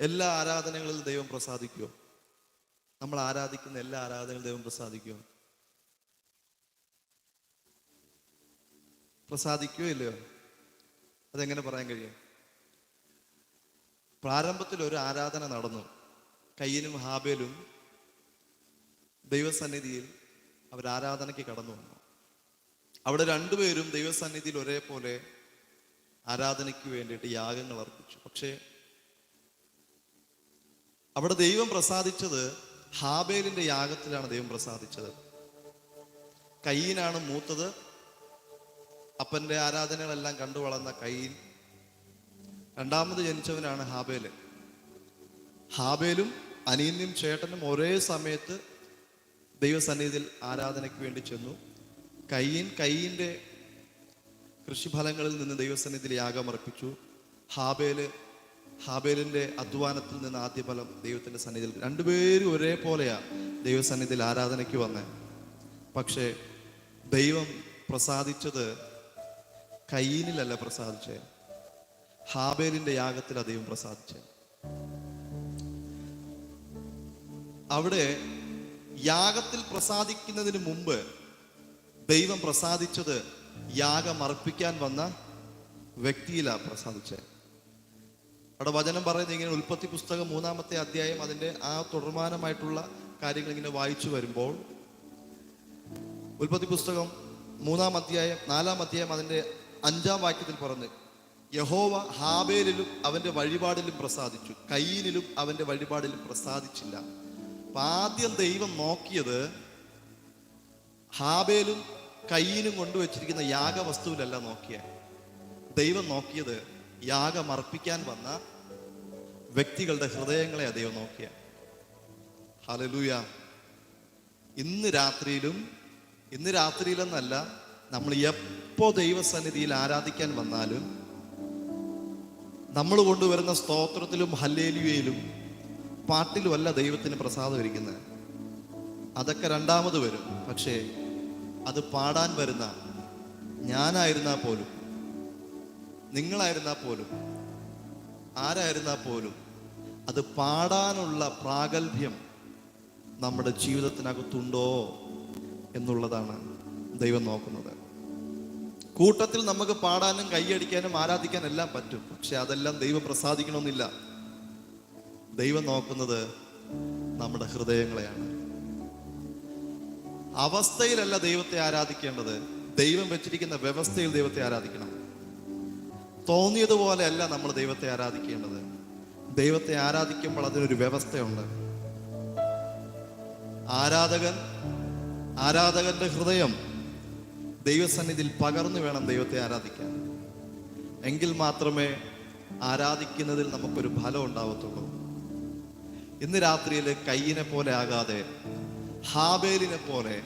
എല്ലാ ആരാധനകളിലും ദൈവം പ്രസാദിക്കുമോ നമ്മൾ ആരാധിക്കുന്ന എല്ലാ ആരാധനകളും ദൈവം പ്രസാദിക്കുമോ പ്രസാദിക്കുമോ ഇല്ലയോ? അതെങ്ങനെ പറയാൻ കഴിയും? പ്രാരംഭത്തിൽ ഒരു ആരാധന നടന്നു. കയ്യനും ഹാബേലും ദൈവസന്നിധിയിൽ അവർ ആരാധനയ്ക്ക് കടന്നു വന്നു. അവിടെ രണ്ടുപേരും ദൈവസന്നിധിയിൽ ഒരേപോലെ ആരാധനയ്ക്ക് വേണ്ടിയിട്ട് യാഗങ്ങൾ അർപ്പിച്ചു. പക്ഷേ അവിടെ ദൈവം പ്രസാദിച്ചത് ഹാബേലിന്റെ യാഗത്തിലാണ് ദൈവം പ്രസാദിച്ചത്. കയ്യനാണ് മൂത്തത്. അപ്പന്റെ ആരാധനകളെല്ലാം കണ്ടു വളർന്ന കയ്യിൽ രണ്ടാമത് ജനിച്ചവനാണ് ഹാബേൽ ഹാബേലും അനിയനും ചേട്ടനും ഒരേ സമയത്ത് ദൈവസന്നിധിയിൽ ആരാധനയ്ക്ക് വേണ്ടി ചെന്നു. കയ്യൻ കയ്യിന്റെ കൃഷിഫലങ്ങളിൽ നിന്ന് ദൈവസന്നിധിയിൽ യാഗമർപ്പിച്ചു. ഹാബേൽ ഹാബേലിന്റെ അധ്വാനത്തിൽ നിന്ന് ആദ്യ ഫലം ദൈവത്തിന്റെ സന്നിധിയിൽ. രണ്ടുപേരും ഒരേപോലെയാ ദൈവസന്നിധിയിൽ ആരാധനയ്ക്ക് വന്ന്. പക്ഷേ ദൈവം പ്രസാദിച്ചത് കയ്യിനിലല്ല പ്രസാദിച്ചത് ഹാബേലിന്റെ യാഗത്തിൽ ദൈവം പ്രസാദിച്ചത് അവിടെ യാഗത്തിൽ പ്രസാദിക്കുന്നതിന് മുമ്പ് ദൈവം പ്രസാദിച്ചത് യാഗം അർപ്പിക്കാൻ വന്ന വ്യക്തിയിലാണ് പ്രസാദിച്ചത് അവിടെ വചനം പറയുന്നത് ഇങ്ങനെ ഉൽപ്പത്തി പുസ്തകം മൂന്നാമത്തെ അധ്യായം അതിന്റെ ആ തുടർമാനമായിട്ടുള്ള കാര്യങ്ങൾ ഇങ്ങനെ വായിച്ചു വരുമ്പോൾ ഉൽപ്പത്തി പുസ്തകം മൂന്നാം അധ്യായം നാലാം അധ്യായം അതിന്റെ അഞ്ചാം വാക്യത്തിൽ പറഞ്ഞ് യഹോവ ഹാബേലിലും അവന്റെ വഴിപാടിലും പ്രസാദിച്ചു. കയ്യിലും അവന്റെ വഴിപാടിലും പ്രസാദിച്ചില്ല. അപ്പൊ ആദ്യം ദൈവം നോക്കിയത് ഹാബേലും കയ്യിലും കൊണ്ടുവച്ചിരിക്കുന്ന യാഗവസ്തുവിലല്ല നോക്കിയ. ദൈവം നോക്കിയത് യാഗം അർപ്പിക്കാൻ വന്ന വ്യക്തികളുടെ ഹൃദയങ്ങളെ അദ്ദേഹം നോക്കിയ. ഹലലൂയ ഇന്ന് രാത്രിയിലും ഇന്ന് രാത്രിയിലെന്നല്ല നമ്മൾ എപ്പോ ദൈവസന്നിധിയിൽ ആരാധിക്കാൻ വന്നാലും നമ്മൾ കൊണ്ടുവരുന്ന സ്തോത്രത്തിലും ഹല്ലേലുവയിലും പാട്ടിലും അല്ല ദൈവത്തിന് പ്രസാദം ഇരിക്കുന്നത് അതൊക്കെ രണ്ടാമത് വരും. പക്ഷേ അത് പാടാൻ വരുന്ന ഞാനായിരുന്നാൽ പോലും നിങ്ങളായിരുന്നാൽ പോലും ആരായിരുന്നാൽ പോലും അത് പാടാനുള്ള പ്രാഗൽഭ്യം നമ്മുടെ ജീവിതത്തിനകത്തുണ്ടോ എന്നുള്ളതാണ് ദൈവം നോക്കുന്നത്. കൂട്ടത്തിൽ നമുക്ക് പാടാനും കൈയടിക്കാനും ആരാധിക്കാനും എല്ലാം പറ്റും പക്ഷെ അതെല്ലാം ദൈവം പ്രസാദിക്കണമെന്നില്ല. ദൈവം നോക്കുന്നത് നമ്മുടെ ഹൃദയങ്ങളെയാണ്. അവസ്ഥയിലല്ല ദൈവത്തെ ആരാധിക്കേണ്ടത് ദൈവം വെച്ചിരിക്കുന്ന വ്യവസ്ഥയിൽ ദൈവത്തെ ആരാധിക്കണം. തോന്നിയതുപോലെ അല്ല നമ്മൾ ദൈവത്തെ ആരാധിക്കേണ്ടത്. ദൈവത്തെ ആരാധിക്കുമ്പോൾ അതിനൊരു വ്യവസ്ഥയുണ്ട്. ആരാധകൻ ആരാധകന്റെ ഹൃദയം ദൈവസന്നിധിയിൽ പകർന്നു വേണം ദൈവത്തെ ആരാധിക്കാൻ. എങ്കിൽ മാത്രമേ ആരാധിക്കുന്നതിൽ നമുക്കൊരു ഫലം ഉണ്ടാവത്തുള്ളൂ. ഇന്ന് രാത്രിയിൽ കയ്യിനെ പോലെ ആകാതെ ഹാബേലിനെ പോലെ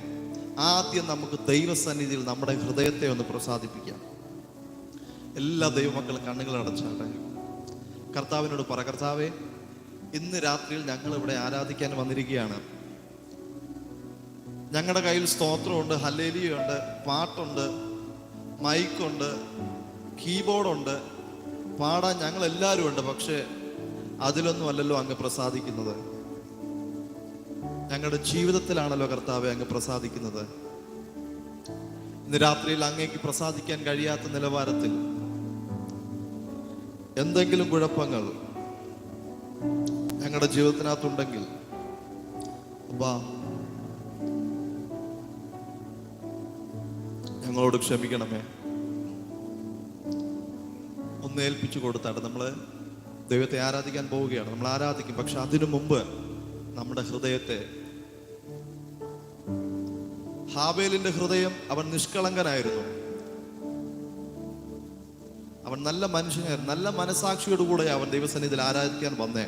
ആദ്യം നമുക്ക് ദൈവസന്നിധിയിൽ നമ്മുടെ ഹൃദയത്തെ ഒന്ന് പ്രസാദിപ്പിക്കാം. എല്ലാ ദൈവമക്കൾ കണ്ണുകൾ അടച്ചാട്ടെ. കർത്താവിനോട് പറ കർത്താവേ ഇന്ന് രാത്രിയിൽ ഞങ്ങൾ ഇവിടെ ആരാധിക്കാൻ വന്നിരിക്കുകയാണ്. ഞങ്ങളുടെ കയ്യിൽ സ്തോത്രമുണ്ട് ഹലേലിയുണ്ട് പാട്ടുണ്ട് മൈക്കുണ്ട് കീബോർഡുണ്ട്. പാടാൻ ഞങ്ങൾ എല്ലാവരും ഉണ്ട് പക്ഷേ അതിലൊന്നും അല്ലല്ലോ അങ്ങ് പ്രസാദിക്കുന്നത്. ഞങ്ങളുടെ ജീവിതത്തിലാണല്ലോ കർത്താവെ അങ്ങ് പ്രസാദിക്കുന്നത്. ഇന്ന് രാത്രിയിൽ അങ്ങേക്ക് പ്രസാദിക്കാൻ കഴിയാത്ത നിലവാരത്തിൽ എന്തെങ്കിലും കുഴപ്പങ്ങൾ ഞങ്ങളുടെ ജീവിതത്തിനകത്തുണ്ടെങ്കിൽ അപ്പാ ഞങ്ങളോട് ക്ഷമിക്കണമേ. ഒന്ന് ഏൽപ്പിച്ചു കൊടുത്താണ് നമ്മൾ ദൈവത്തെ ആരാധിക്കാൻ പോവുകയാണ്. നമ്മൾ ആരാധിക്കും. പക്ഷെ അതിനു മുമ്പ് നമ്മുടെ ഹൃദയത്തെ ഹാബേലിന്റെ ഹൃദയം അവൻ നിഷ്കളങ്കനായിരുന്നു. അവൻ നല്ല മനുഷ്യനായിരുന്നു. നല്ല മനസാക്ഷിയോട് കൂടെ അവൻ ദൈവസന്നിധിയിൽ ആരാധിക്കാൻ വന്നേ.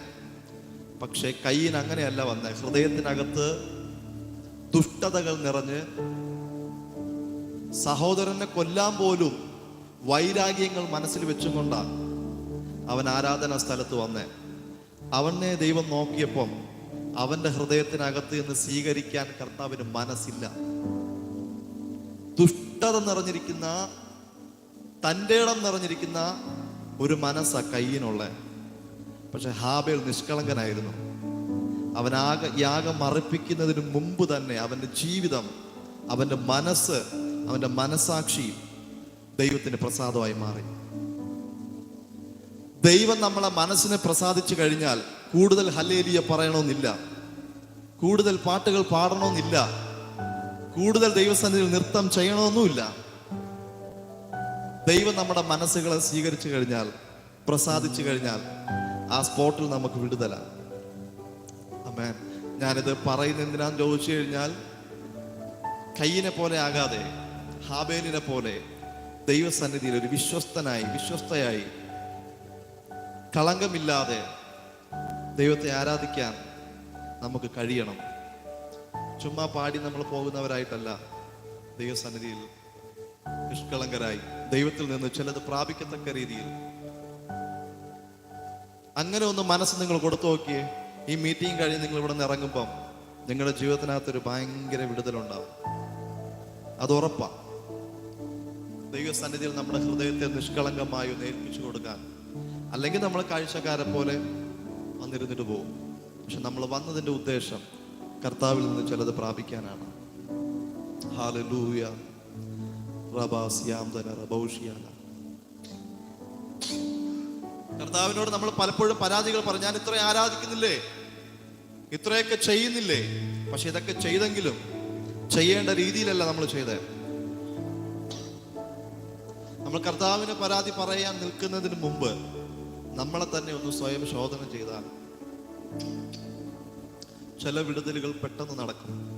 പക്ഷെ കയ്യിന് അങ്ങനെയല്ല വന്നേ. ഹൃദയത്തിനകത്ത് ദുഷ്ടതകൾ നിറഞ്ഞ് സഹോദരനെ കൊല്ലാൻ പോലും വൈരാഗ്യങ്ങൾ മനസ്സിൽ വെച്ചുകൊണ്ടാണ് അവൻ ആരാധനാ സ്ഥലത്ത് വന്നേ. അവനെ ദൈവം നോക്കിയപ്പം അവന്റെ ഹൃദയത്തിനകത്ത് നിന്ന് സ്വീകരിക്കാൻ കർത്താവിന് മനസ്സില്ല. ദുഷ്ടത നിറഞ്ഞിരിക്കുന്ന തന്റെ ഇടം നിറഞ്ഞിരിക്കുന്ന ഒരു മനസ്സാ കയ്യിനുള്ള. പക്ഷെ ഹാബേൽ നിഷ്കളങ്കനായിരുന്നു. അവൻ ആക യാഗം അർപ്പിക്കുന്നതിന് മുമ്പ് തന്നെ അവന്റെ ജീവിതം അവന്റെ മനസ്സ് അവന്റെ മനസാക്ഷി ദൈവത്തിന്റെ പ്രസാദമായി മാറി. ദൈവം നമ്മളെ മനസ്സിനെ പ്രസാദിച്ചു കഴിഞ്ഞാൽ കൂടുതൽ ഹല്ലേലിയ പറയണമെന്നില്ല. കൂടുതൽ പാട്ടുകൾ പാടണമെന്നില്ല. കൂടുതൽ ദൈവസന്നിധിയിൽ നൃത്തം ചെയ്യണമെന്നുമില്ല. ദൈവം നമ്മുടെ മനസ്സുകളെ സ്വീകരിച്ചു കഴിഞ്ഞാൽ പ്രസാദിച്ചു കഴിഞ്ഞാൽ ആ സ്പോട്ടിൽ നമുക്ക് വിടുതല. അമേൻ ഞാനിത് പറയുന്ന എന്തിനാന്ന് ചോദിച്ചു കഴിഞ്ഞാൽ കയ്യിനെ പോലെ ആകാതെ ഹാബേലിനെ പോലെ ദൈവസന്നിധിയിൽ ഒരു വിശ്വസ്തനായി വിശ്വസ്തയായി കളങ്കമില്ലാതെ ദൈവത്തെ ആരാധിക്കാൻ നമുക്ക് കഴിയണം. ചുമ്മാ പാടി നമ്മൾ പോകുന്നവരായിട്ടല്ല ദൈവസന്നിധിയിൽ നിഷ്കളങ്കരായി. ദൈവത്തിൽ നിന്ന് ചിലത് പ്രാപിക്കത്തക്ക രീതിയിൽ. അങ്ങനെ ഒന്ന് മനസ്സ് നിങ്ങൾ കൊടുത്തു നോക്കിയേ ഈ മീറ്റിംഗ് കഴിഞ്ഞ് നിങ്ങൾ ഇവിടെ നിന്ന് ഇറങ്ങുമ്പം നിങ്ങളുടെ ജീവിതത്തിനകത്തൊരു ഭയങ്കര വിടുതലുണ്ടാവും. അത് ഉറപ്പാ. ദൈവസന്നിധിയിൽ നമ്മുടെ ഹൃദയത്തെ നിഷ്കളങ്കമായി ഏൽപ്പിച്ചു കൊടുക്കാൻ. അല്ലെങ്കിൽ നമ്മൾ കാഴ്ചക്കാരെ പോലെ വന്നിരുന്നിട്ട് പോകും. പക്ഷെ നമ്മൾ വന്നതിന്റെ ഉദ്ദേശം കർത്താവിൽ നിന്ന് ചിലത് പ്രാപിക്കാനാണ്. ഹാലലൂയ കർത്താവിനോട് നമ്മൾ പലപ്പോഴും പരാതികൾ പറഞ്ഞു ഞാൻ ഇത്രയും ആരാധിക്കുന്നില്ലേ? ഇത്രയൊക്കെ ചെയ്യുന്നില്ലേ? പക്ഷെ ഇതൊക്കെ ചെയ്തെങ്കിലും ചെയ്യേണ്ട രീതിയിലല്ല നമ്മൾ ചെയ്തത്. നമ്മൾ കർത്താവിന് പരാതി പറയാൻ നിൽക്കുന്നതിന് മുമ്പ് നമ്മളെ തന്നെ ഒന്ന് സ്വയം ശോധന ചെയ്താൽ ചില വിടുതലുകൾ പെട്ടെന്ന് നടക്കും.